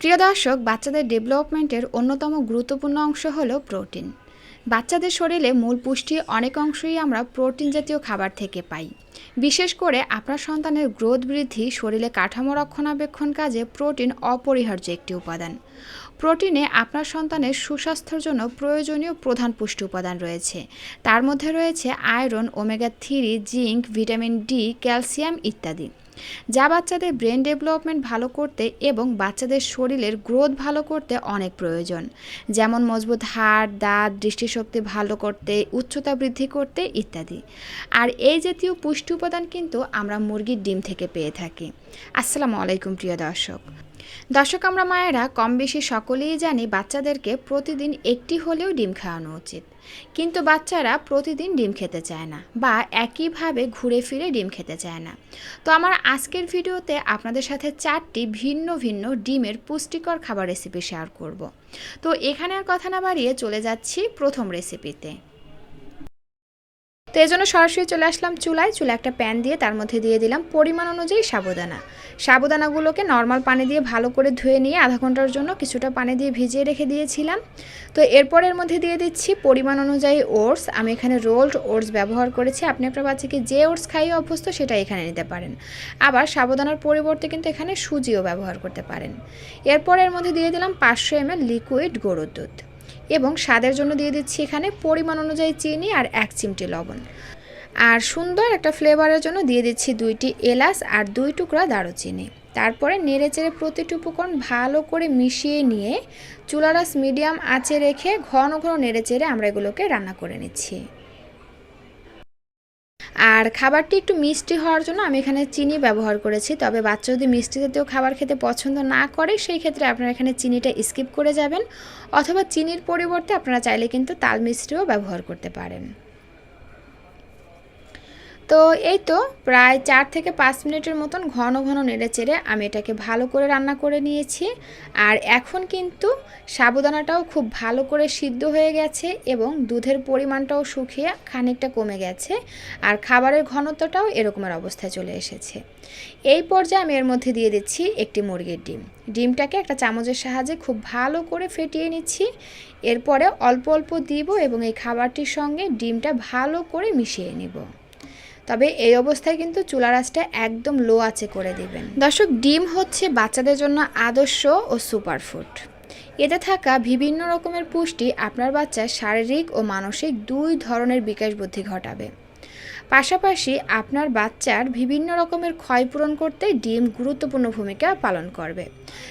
প্রিয় দর্শক, বাচ্চাদের ডেভেলপমেন্টের অন্যতম গুরুত্বপূর্ণ অংশ হল প্রোটিন। বাচ্চাদের শরীরে মূল পুষ্টি অনেক অংশই আমরা প্রোটিন জাতীয় খাবার থেকে পাই। বিশেষ করে আপনার সন্তানের গ্রোথ বৃদ্ধি, শরীরে কাঠামো রক্ষণাবেক্ষণ কাজে প্রোটিন অপরিহার্য একটি উপাদান। প্রোটিনে আপনার সন্তানের সুস্বাস্থ্যের জন্য প্রয়োজনীয় প্রধান পুষ্টি উপাদান রয়েছে। তার মধ্যে রয়েছে iron, omega three, zinc, vitamin D, calcium ইত্যাদি। যা বাচ্চাদের ব্রেন ডেভেলপমেন্ট ভালো করতে এবং বাচ্চাদের শরীরের গ্রোথ ভালো করতে অনেক প্রয়োজন। যেমন মজবুত হাড়, দাঁত, দৃষ্টিশক্তি ভালো করতে, উচ্চতা বৃদ্ধি করতে ইত্যাদি। আর এই জাতীয় পুষ্টি উপাদান কিন্তু আমরা মুরগির ডিম থেকে পেয়ে থাকি। আসসালামু আলাইকুম, প্রিয় দর্শক। দর্শক আমরা মায়েরা কম বেশি সকলেই জানি বাচ্চাদেরকে প্রতিদিন একটি হলেও ডিম খাওয়ানো উচিত। কিন্তু বাচ্চারা প্রতিদিন ডিম খেতে চায় না বা একইভাবে ঘুরে ফিরে ডিম খেতে চায় না। তো আমার আজকের ভিডিওতে আপনাদের সাথে চারটি ভিন্ন ভিন্ন ডিমের পুষ্টিকর খাবার রেসিপি শেয়ার করব। তো এখানে আর কথা না বাড়িয়ে চলে যাচ্ছি প্রথম রেসিপিতে তো এই জন্য সরাসরি চলে আসলাম চুলায়। চুলা একটা প্যান দিয়ে তার মধ্যে দিয়ে দিলাম পরিমাণ অনুযায়ী সাবুদানা। সাবুদানাগুলোকে নর্মাল পানি দিয়ে ভালো করে ধুয়ে নিয়ে আধা ঘণ্টার জন্য কিছুটা পানি দিয়ে ভিজিয়ে রেখে দিয়েছিলাম। তো এরপর এর মধ্যে দিয়ে দিচ্ছি পরিমাণ অনুযায়ী ওটস। আমি এখানে রোল্ড ওটস ব্যবহার করেছি। আপনি আপনার বাচ্চাকে যে ওটস খাইয়ে অভ্যস্ত সেটা এখানে নিতে পারেন। আবার সাবুদানার পরিবর্তে কিন্তু এখানে সুজিও ব্যবহার করতে পারেন। এরপর এর মধ্যে দিয়ে দিলাম পাঁচশো এম লিকুইড গরুর দুধ। এবং স্বাদের জন্য দিয়ে দিচ্ছি এখানে পরিমাণ অনুযায়ী চিনি আর এক চিমটি লবণ। আর সুন্দর একটা ফ্লেভারের জন্য দিয়ে দিচ্ছি দুইটি এলাচ আর দুই টুকরা দারুচিনি। তারপরে নেড়ে চেড়ে প্রতিটি উপকরণ ভালো করে মিশিয়ে নিয়ে চুলারাস মিডিয়াম আঁচে রেখে ঘন ঘন নেড়ে চেড়ে আমরা এগুলোকে রান্না করে নিচ্ছি। আর খাবারটি একটু মিষ্টি হওয়ার জন্য আমি এখানে চিনি ব্যবহার করেছি। তবে বাচ্চা যদি মিষ্টি জাতীয় খাবার খেতে পছন্দ না করে, সেই ক্ষেত্রে আপনারা এখানে চিনিটা স্কিপ করে যাবেন। অথবা চিনির পরিবর্তে আপনারা চাইলে কিন্তু তাল মিষ্টিও ব্যবহার করতে পারেন। তো এই তো প্রায় চার থেকে পাঁচ মিনিটের মতন ঘন ঘন নেড়ে চেড়ে আমি এটাকে ভালো করে রান্না করে নিয়েছি। আর এখন কিন্তু সাবুদানাটাও খুব ভালো করে সিদ্ধ হয়ে গেছে এবং দুধের পরিমাণটাও শুকিয়ে খানিকটা কমে গেছে আর খাবারের ঘনত্বটাও এরকমের অবস্থায় চলে এসেছে। এই পর্যায়ে আমি এর মধ্যে দিয়ে দিচ্ছি একটি মুরগির ডিম। ডিমটাকে একটা চামচের সাহায্যে খুব ভালো করে ফেটিয়ে নিচ্ছি। এরপরে অল্প অল্প দিব এবং এই খাবারটির সঙ্গে ডিমটা ভালো করে মিশিয়ে নিব। তবে এই অবস্থায় কিন্তু চুলার রাসটা একদম লো আছে করে দিবেন। দর্শক, ডিম হচ্ছে বাচ্চাদের জন্য আদর্শ ও সুপারফুড এতে থাকা বিভিন্ন রকমের পুষ্টি আপনার বাচ্চার শারীরিক ও মানসিক দুই ধরনের বিকাশ বুদ্ধি ঘটাবে। পাশাপাশি আপনার বাচ্চার বিভিন্ন রকমের ক্ষয়পূরণ করতে ডিম গুরুত্বপূর্ণ ভূমিকা পালন করবে।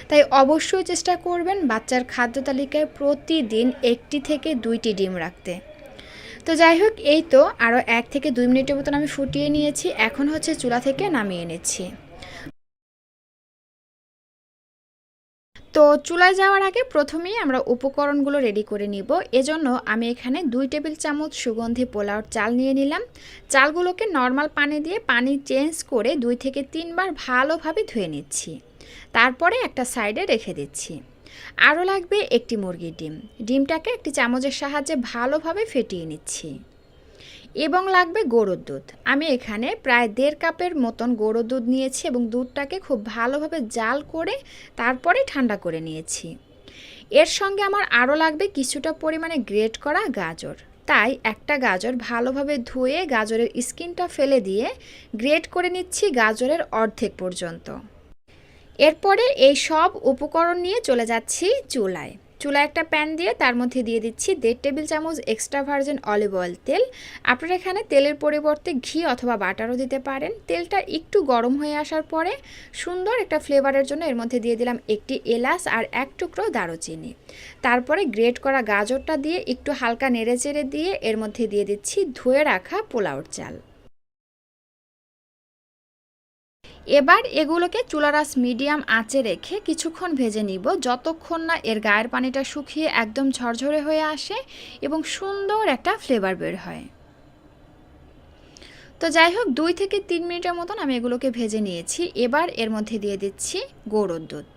তাই অবশ্যই চেষ্টা করবেন বাচ্চার খাদ্য তালিকায় প্রতিদিন একটি থেকে দুইটি ডিম রাখতে। তো যাই হোক, এই তো আরও এক থেকে দুই মিনিটের মতন আমি ফুটিয়ে নিয়েছি। এখন হচ্ছে চুলা থেকে নামিয়ে নিচ্ছি। তো চুলায় যাওয়ার আগে প্রথমেই আমরা উপকরণগুলো রেডি করে নিব। এজন্য আমি এখানে দুই টেবিল চামচ সুগন্ধি পোলাওর চাল নিয়ে নিলাম। চালগুলোকে নর্মাল পানি দিয়ে পানি চেঞ্জ করে দুই থেকে তিনবার ভালোভাবে ধুয়ে নিচ্ছি। তারপরে একটা সাইডে রেখে দিচ্ছি। আরও লাগবে একটি মুরগির ডিম। ডিমটাকে একটি চামচের সাহায্যে ভালোভাবে ফেটিয়ে নিচ্ছি। এবং লাগবে গরুর দুধ। আমি এখানে প্রায় দেড় কাপের মতন গরুর দুধ নিয়েছি এবং দুধটাকে খুব ভালোভাবে জাল করে তারপরে ঠান্ডা করে নিয়েছি। এর সঙ্গে আমার আরও লাগবে কিছুটা পরিমাণে গ্রেট করা গাজর। তাই একটা গাজর ভালোভাবে ধুয়ে গাজরের স্কিনটা ফেলে দিয়ে গ্রেট করে নিচ্ছি গাজরের অর্ধেক পর্যন্ত। এরপরে এই সব উপকরণ নিয়ে চলে যাচ্ছি চুলায়। চুলায় একটা প্যান দিয়ে তার মধ্যে দিয়ে দিচ্ছি দেড় টেবিল চামচ এক্সট্রা ভার্জিন অলিভ অয়েল তেল। আপনারা এখানে তেলের পরিবর্তে ঘি অথবা বাটারও দিতে পারেন। তেলটা একটু গরম হয়ে আসার পরে সুন্দর একটা ফ্লেভারের জন্য এর মধ্যে দিয়ে দিলাম একটি এলাচ আর এক টুকরো দারুচিনি। তারপরে গ্রেট করা গাজরটা দিয়ে একটু হালকা নেড়ে চেড়ে দিয়ে এর মধ্যে দিয়ে দিচ্ছি ধুয়ে রাখা পোলাওর চাল। এবার এগুলোকে চুলারাস মিডিয়াম আঁচে রেখে কিছুক্ষণ ভেজে নিব। যতক্ষণ না এর গায়ের পানিটা শুকিয়ে একদম ঝরঝরে হয়ে আসে এবং সুন্দর একটা ফ্লেভার বের হয়। তো যাই হোক, দুই থেকে তিন মিনিটের মতন আমি এগুলোকে ভেজে নিয়েছি। এবার এর মধ্যে দিয়ে দিচ্ছি গরুর দুধ।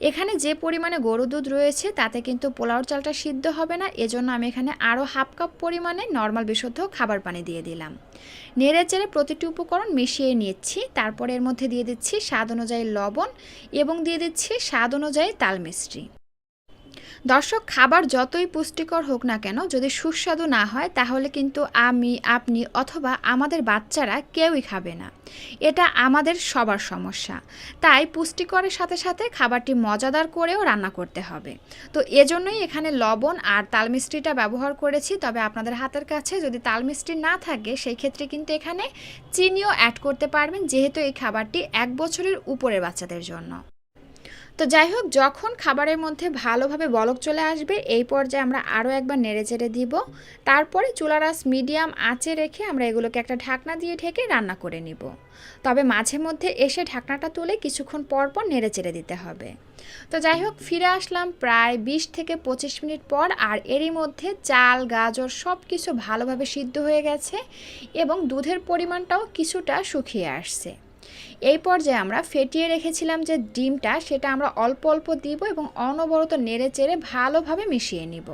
এখানে যে পরিমাণে গরু দুধ রয়েছে, তাতে কিন্তু পোলাওর চালটা সিদ্ধ হবে না। এজন্য আমি এখানে আরও হাফ কাপ পরিমাণে নর্মাল বিশুদ্ধ খাবার পানি দিয়ে দিলাম। নেড়ে চেড়ে প্রতিটি উপকরণ মিশিয়ে নিচ্ছি। তারপরে এর মধ্যে দিয়ে দিচ্ছি স্বাদ অনুযায়ী লবণ এবং দিয়ে দিচ্ছি স্বাদ অনুযায়ী তাল মিষ্টি দর্শক, খাবার যতই পুষ্টিকর হোক না কেন, যদি সুস্বাদু না হয়, তাহলে কিন্তু আমি, আপনি অথবা আমাদের বাচ্চারা কেউই খাবে না। এটা আমাদের সবার সমস্যা। তাই পুষ্টিকরের সাথে সাথে খাবারটি মজাদার করেও রান্না করতে হবে। তো এজন্যই এখানে লবণ আর তাল মিষ্টিটা ব্যবহার করেছি। তবে আপনাদের হাতের কাছে যদি তাল মিষ্টি না থাকে সেই ক্ষেত্রে কিন্তু এখানে চিনিও অ্যাড করতে পারবেন, যেহেতু এই খাবারটি এক বছরের উপরের বাচ্চাদের জন্য। তো যাই হোক, যখন খাবারের মধ্যে ভালোভাবে বলক চলে আসবে, এই পর্যায়ে আমরা আরও একবার নেড়ে চেড়ে দিব। তারপরে চুলার আঁচ মিডিয়াম আঁচে রেখে আমরা এগুলোকে একটা ঢাকনা দিয়ে ঢেকে রান্না করে নিব। তবে মাঝে মধ্যে এসে ঢাকনাটা তুলে কিছুক্ষণ পর পর নেড়ে চেড়ে দিতে হবে। তো যাই হোক, ফিরে আসলাম প্রায় বিশ থেকে পঁচিশ মিনিট পর আর এরই মধ্যে চাল, গাজর সব কিছু ভালোভাবে সিদ্ধ হয়ে গেছে এবং দুধের পরিমাণটাও কিছুটা শুকিয়ে আসছে। এই পর্যায়ে আমরা ফেটিয়ে রেখেছিলাম যে ডিমটা, সেটা আমরা অল্প অল্প দিব এবং অনবরত নেড়ে চেড়ে ভালোভাবে মিশিয়ে নিব।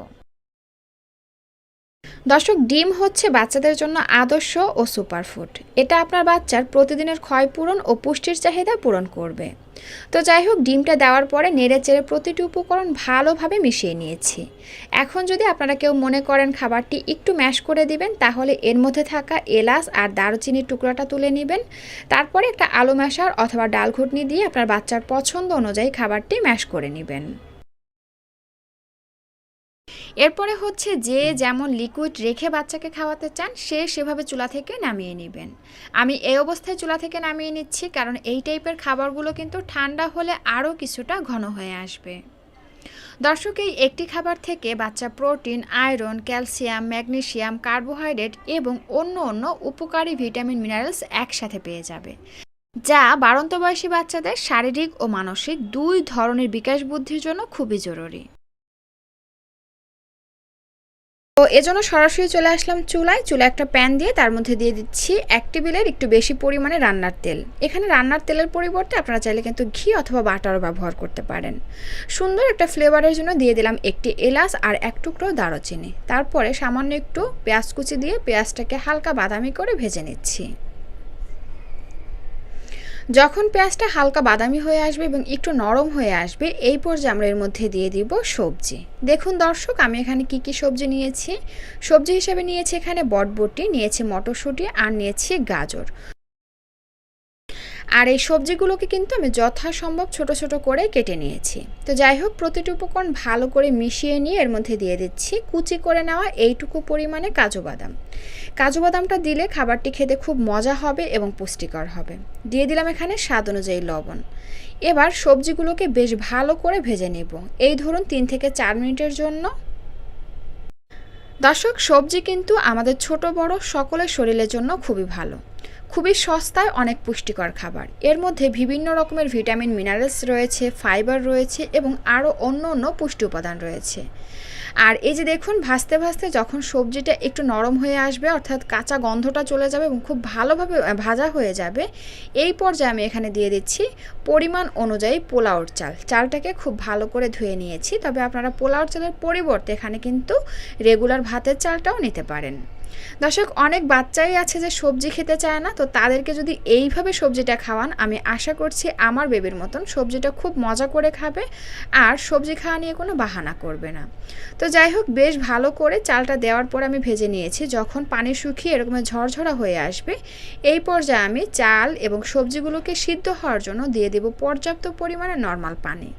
দর্শক, ডিম হচ্ছে বাচ্চাদের জন্য আদর্শ ও সুপারফুড। এটা আপনার বাচ্চার প্রতিদিনের ক্ষয় পূরণ ও পুষ্টির চাহিদা পূরণ করবে। তো যাই হোক, ডিমটা দেওয়ার পরে নেড়ে চেড়ে প্রতিটি উপকরণ ভালোভাবে মিশিয়ে নিয়েছি। এখন যদি আপনারা কেউ মনে করেন খাবারটি একটু ম্যাশ করে দিবেন, তাহলে এর মধ্যে থাকা এলাচ আর দারুচিনির টুকরাটা তুলে নেবেন। তারপরে একটা আলু ম্যাশার অথবা ডাল ঘুটনি দিয়ে আপনার বাচ্চার পছন্দ অনুযায়ী খাবারটি ম্যাশ করে নেবেন। এরপরে হচ্ছে যে যেমন লিকুইড রেখে বাচ্চাকে খাওয়াতে চান, সে সেভাবে চুলা থেকে নামিয়ে নেবেন। আমি এই অবস্থায় চুলা থেকে নামিয়ে নিচ্ছি কারণ এই টাইপের খাবারগুলো কিন্তু ঠান্ডা হলে আরও কিছুটা ঘন হয়ে আসবে। দর্শক, এই একটি খাবার থেকে বাচ্চা protein, iron, calcium magnesium carbohydrate এবং অন্য অন্য উপকারী ভিটামিন মিনারেলস একসাথে পেয়ে যাবে, যা বাড়ন্ত বয়সী বাচ্চাদের শারীরিক ও মানসিক দুই ধরনের বিকাশ বুদ্ধির জন্য খুবই জরুরি। এজন্য সরাসরি চলে আসলাম চুলায়। চুলায় একটা প্যান দিয়ে তার মধ্যে দিয়ে দিচ্ছি এক টেবিলের একটু বেশি পরিমাণে রান্নার তেল। এখানে রান্নার তেলের পরিবর্তে আপনারা চাইলে কিন্তু ঘি অথবা বাটারও ব্যবহার করতে পারেন। সুন্দর একটা ফ্লেভারের জন্য দিয়ে দিলাম একটি এলাচ আর এক টুকরো দারুচিনি। তারপরে সামান্য একটু পেঁয়াজ কুচি দিয়ে পেঁয়াজটাকে হালকা বাদামি করে ভেজে নিচ্ছি। যখন পেঁয়াজটা হালকা বাদামি হয়ে আসবে এবং একটু নরম হয়ে আসবে, এই পর্যায়ে আমরা এর মধ্যে দিয়ে দিব সবজি। দেখুন দর্শক, আমি এখানে কি কি সবজি নিয়েছি। সবজি হিসেবে নিয়েছি এখানে বটবটি, নিয়েছি মটরশুঁটি আর নিয়েছি গাজর। আর এই সবজিগুলোকে কিন্তু আমি যথাসম্ভব ছোট ছোট করে কেটে নিয়েছি। তো যাই হোক, প্রতিটি উপকরণ ভালো করে মিশিয়ে নিয়ে এর মধ্যে দিয়ে দিচ্ছি। কুচি করে নেওয়া এইটুকু পরিমাণে কাজু বাদাম। কাজু বাদামটা দিলে খাবারটি খেতে খুব মজা হবে এবং পুষ্টিকর হবে। দিয়ে দিলাম এখানে স্বাদ অনুযায়ী লবণ। এবার সবজিগুলোকে বেশ ভালো করে ভেজে নেব। এই ধরুন তিন থেকে চার মিনিটের জন্য। দর্শক, সবজি কিন্তু আমাদের ছোট বড় সকলের শরীরের জন্য খুবই ভালো। খুবই সস্তায় অনেক পুষ্টিকর খাবার। এর মধ্যে বিভিন্ন রকমের ভিটামিন, মিনারেলস রয়েছে, ফাইবার রয়েছে এবং আরও অন্য অন্য পুষ্টি উপাদান রয়েছে। আর এই যে দেখুন, ভাজতে ভাজতে যখন সবজিটা একটু নরম হয়ে আসবে, অর্থাৎ কাঁচা গন্ধটা চলে যাবে এবং খুব ভালোভাবে ভাজা হয়ে যাবে, এই পর্যায়ে আমি এখানে দিয়ে দিচ্ছি পরিমাণ অনুযায়ী পোলাওর চাল। চালটাকে খুব ভালো করে ধুয়ে নিয়েছি, তবে আপনারা পোলাওর চালের পরিবর্তে এখানে কিন্তু রেগুলার ভাতের চালটাও নিতে পারেন। দর্শক, অনেক বাচ্চাই আছে যে সবজি খেতে চায় না, তো তাদেরকে যদি এইভাবে সবজিটা খাওয়ান, আমি আশা করছি আমার বেবির মতন সবজিটা খুব মজা করে খাবে আর সবজি খাওয়া নিয়ে কোনো বাহানা করবে না। তো যাই হোক, বেশ ভালো করে চালটা দেওয়ার পর আমি ভেজে নিয়েছি। যখন পানি শুকিয়ে এরকম ঝরঝরা হয়ে আসবে, এই পর্যায়ে আমি চাল এবং সবজিগুলোকে সিদ্ধ হওয়ার জন্য দিয়ে দেব পর্যাপ্ত পরিমাণে নর্মাল পানি।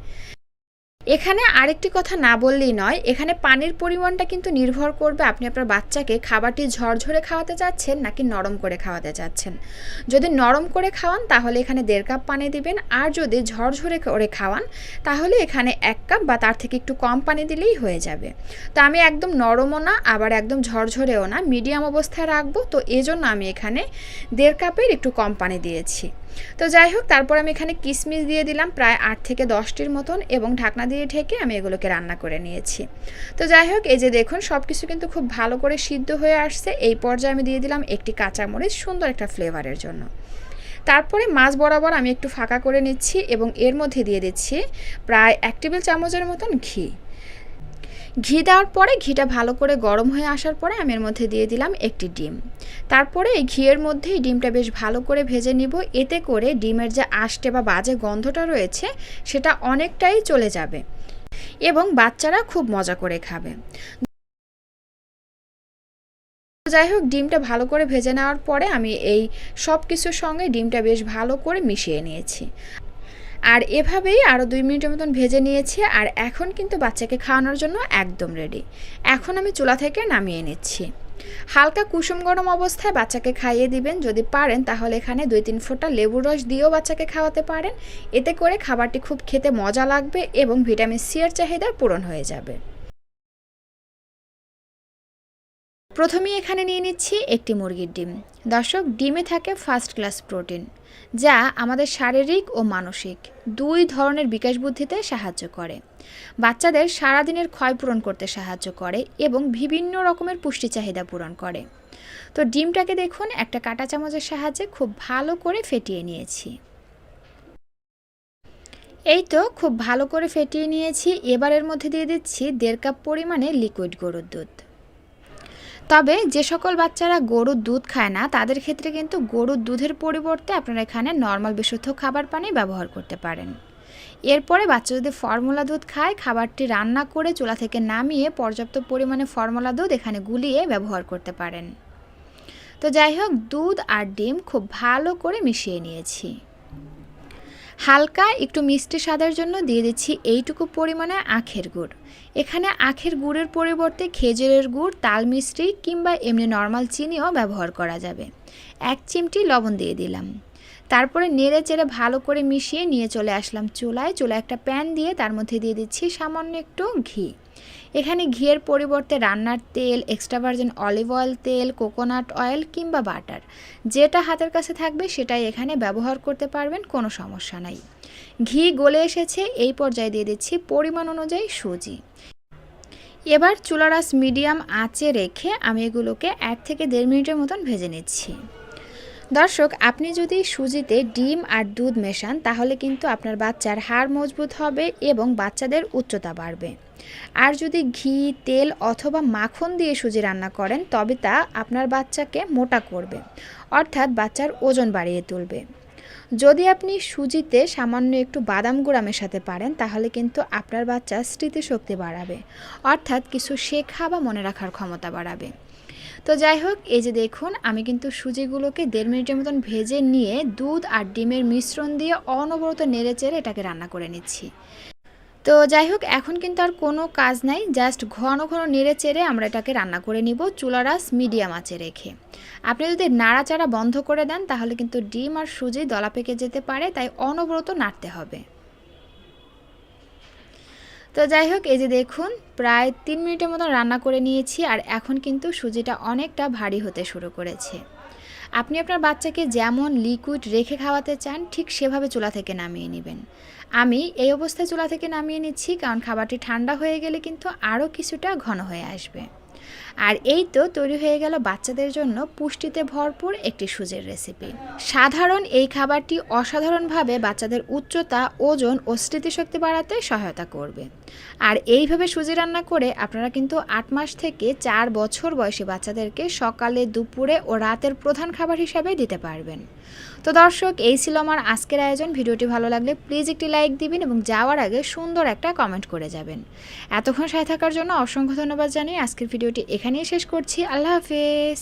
এখানে আরেকটি কথা না বললেই নয়, এখানে পানির পরিমাণটা কিন্তু নির্ভর করবে আপনি আপনার বাচ্চাকে খাবারটি ঝরঝরে খাওয়াতে চাচ্ছেন নাকি নরম করে খাওয়াতে চাচ্ছেন। যদি নরম করে খাওয়ান, তাহলে এখানে দেড় কাপ পানি দিবেন, আর যদি ঝরঝরে করে খাওয়ান, তাহলে এখানে এক কাপ বা তার থেকে একটু কম পানি দিলেই হয়ে যাবে। তো আমি একদম নরমও না, আবার একদম ঝরঝরেও না, মিডিয়াম অবস্থায় রাখব, তো এজন্য আমি এখানে দেড় কাপের একটু কম পানি দিয়েছি। তো যাই হোক তারপর আমি এখানে কিশমিশ দিয়ে দিলাম প্রায় আট থেকে দশটির মতন এবং ঢাকনা দিয়ে ঢেকে আমি এগুলোকে রান্না করে নিয়েছি। তো যাই হোক এই যে দেখুন সব কিছু কিন্তু খুব ভালো করে সিদ্ধ হয়ে আসছে। এই পর্যায়ে আমি দিয়ে দিলাম একটি কাঁচামরিচ, সুন্দর একটা ফ্লেভারের জন্য। তারপরে মাছ বরাবর আমি একটু ফাঁকা করে নিচ্ছি এবং এর মধ্যে দিয়ে দিচ্ছি প্রায় এক টেবিল চামচের মতন ঘি। ঘি দেওয়ার পরে ঘিটা ভালো করে গরম হয়ে আসার পরে আমি এর মধ্যে দিয়ে দিলাম একটি ডিম। তারপরে এই ঘিয়ের মধ্যেই ডিমটা বেশ ভালো করে ভেজে নিব। এতে করে ডিমের যে আষ্টে বা বাজে গন্ধটা রয়েছে, সেটা অনেকটাই চলে যাবে এবং বাচ্চারা খুব মজা করে খাবে। যাই হোক, ডিমটা ভালো করে ভেজে নেওয়ার পরে আমি এই সব কিছুর সঙ্গে ডিমটা বেশ ভালো করে মিশিয়ে নিয়েছি। আর এভাবেই আরও দুই মিনিটের মতন ভেজে নিয়েছি, আর এখন কিন্তু বাচ্চাকে খাওয়ানোর জন্য একদম রেডি এখন আমি চুলা থেকে নামিয়ে নিচ্ছি। হালকা কুসুম গরম অবস্থায় বাচ্চাকে খাইয়ে দিবেন, যদি পারেন তাহলে এখানে দুই তিন ফোঁটা লেবুর রস দিয়েও বাচ্চাকে খাওয়াতে পারেন। এতে করে খাবারটি খুব খেতে মজা লাগবে এবং ভিটামিন সি এর চাহিদা পূরণ হয়ে যাবে। প্রথমেই এখানে নিয়ে নিচ্ছি একটি মুরগির ডিম। দর্শক, ডিমে থাকে ফার্স্ট ক্লাস প্রোটিন যা আমাদের শারীরিক ও মানসিক দুই ধরনের বিকাশ বুদ্ধিতে সাহায্য করে। বাচ্চাদের সারাদিনের ক্ষয় পূরণ করতে সাহায্য করে এবং বিভিন্ন রকমের পুষ্টি চাহিদা পূরণ করে। তো ডিমটাকে দেখুন, একটা কাঁটা চামচের সাহায্যে খুব ভালো করে ফেটিয়ে নিয়েছি। এই তো খুব ভালো করে ফেটিয়ে নিয়েছি। এবারের মধ্যে দিয়ে দিচ্ছি দেড় কাপ পরিমাণে লিকুইড গরুর দুধ। তবে যে সকল বাচ্চারা গরুর দুধ খায় না, তাদের ক্ষেত্রে কিন্তু গরুর দুধের পরিবর্তে আপনারা এখানে নর্মাল বিশুদ্ধ খাবার পানি ব্যবহার করতে পারেন। এরপরে বাচ্চা যদি ফর্মুলা দুধ খায়, খাবারটি রান্না করে চুলা থেকে নামিয়ে পর্যাপ্ত পরিমাণে ফর্মুলা দুধ এখানে গুলিয়ে ব্যবহার করতে পারেন। তো যাই হোক, দুধ আর ডিম খুব ভালো করে মিশিয়ে নিয়েছি। হালকা, একটু মিষ্টি স্বাদের জন্য দিয়ে দিচ্ছি এইটুকু পরিমাণে আখের গুড়। এখানে আখের গুড়ের পরিবর্তে খেজুরের গুড়, তাল মিষ্টি কিংবা এমনি নর্মাল চিনিও ব্যবহার করা যাবে। এক চিমটি লবণ দিয়ে দিলাম। তারপরে নেড়ে চেড়ে ভালো করে মিশিয়ে নিয়ে চলে আসলাম চুলায়। চুলায় একটা প্যান দিয়ে তার মধ্যে দিয়ে দিচ্ছি সামান্য একটু ঘি। এখানে ঘিয়ের পরিবর্তে রান্নার তেল এক্সট্রা ভার্জিন অলিভ অয়েল তেল কোকোনাট অয়েল কিংবা বাটার যেটা হাতের কাছে থাকবে সেটাই এখানে ব্যবহার করতে পারবেন, কোনো সমস্যা নাই। ঘি গলে এসেছে, এই পর্যায়ে দিয়ে দিচ্ছি পরিমাণ অনুযায়ী সুজি। এবার চুলারাস মিডিয়াম আঁচে রেখে আমি এগুলোকে এক থেকে দেড় মিনিটের মতন ভেজে নিচ্ছি। দর্শক, আপনি যদি সুজিতে ডিম আর দুধ মেশান, তাহলে কিন্তু আপনার বাচ্চার হাড় মজবুত হবে এবং বাচ্চাদের উচ্চতা বাড়বে। আর যদি ঘি, তেল অথবা মাখন দিয়ে সুজি রান্না করেন, তবে তা আপনার বাচ্চাকে মোটা করবে। অর্থাৎ বাচ্চার ওজন বাড়িয়ে তুলবে। যদি আপনি সুজিতে সামান্য একটু বাদাম গুঁড়া মেশাতে পারেন, তাহলে কিন্তু আপনার বাচ্চা স্মৃতিশক্তি বাড়াবে। অর্থাৎ কিছু শেখা বা মনে রাখার ক্ষমতা বাড়াবে। তো যাই হোক, এই যে দেখুন, আমি কিন্তু সুজিগুলোকে দেড় মিনিটের মতন ভেজে নিয়ে দুধ আর ডিমের মিশ্রণ দিয়ে অনবরত নেড়ে চেড়ে এটাকে রান্না করে নিচ্ছি। তো যাই হোক, এখন কিন্তু আর কোনো কাজ নাই জাস্ট ঘন ঘন নেড়ে চেড়ে আমরা এটাকে রান্না করে নিব চুলারাস মিডিয়াম আঁচে রেখে। আপনি যদি নাড়াচাড়া বন্ধ করে দেন, তাহলে কিন্তু ডিম আর সুজি দলা পেকে যেতে পারে, তাই অনবরত নাড়তে হবে। তো যাই হোক, এই যে দেখুন, প্রায় তিন মিনিটের মতো রান্না করে নিয়েছি, আর এখন কিন্তু সুজিটা অনেকটা ভারী হতে শুরু করেছে। আপনি আপনার বাচ্চাকে যেমন লিকুইড রেখে খাওয়াতে চান, ঠিক সেভাবে চুলা থেকে নামিয়ে নেবেন। আমি এই অবস্থায় চুলা থেকে নামিয়ে নিচ্ছি, কারণ খাবারটি ঠান্ডা হয়ে গেলে কিন্তু আরও কিছুটা ঘন হয়ে আসবে। আর এই তো তৈরি হয়ে গেল বাচ্চাদের জন্য পুষ্টিতে ভরপুর একটি সুজের রেসিপি সাধারণ এই খাবারটি অসাধারণভাবে বাচ্চাদের উচ্চতা, ওজন ও স্মৃতিশক্তি বাড়াতে সহায়তা করবে। আর এইভাবে সুজি রান্না করে আপনারা কিন্তু আট মাস থেকে চার বছর বয়সী বাচ্চাদেরকে সকালে, দুপুরে ও রাতের প্রধান খাবার হিসাবে দিতে পারবেন। তো দর্শক, এই ছিল আমার আজকের আয়োজন। ভিডিওটি ভালো লাগলে প্লিজ একটি লাইক দিবেন এবং যাওয়ার আগে সুন্দর একটা কমেন্ট করে যাবেন। এতক্ষণ সাথে থাকার জন্য অসংখ্য ধন্যবাদ জানিয়ে আজকের ভিডিওটি এখানেই শেষ করছি। আল্লাহ হাফেজ।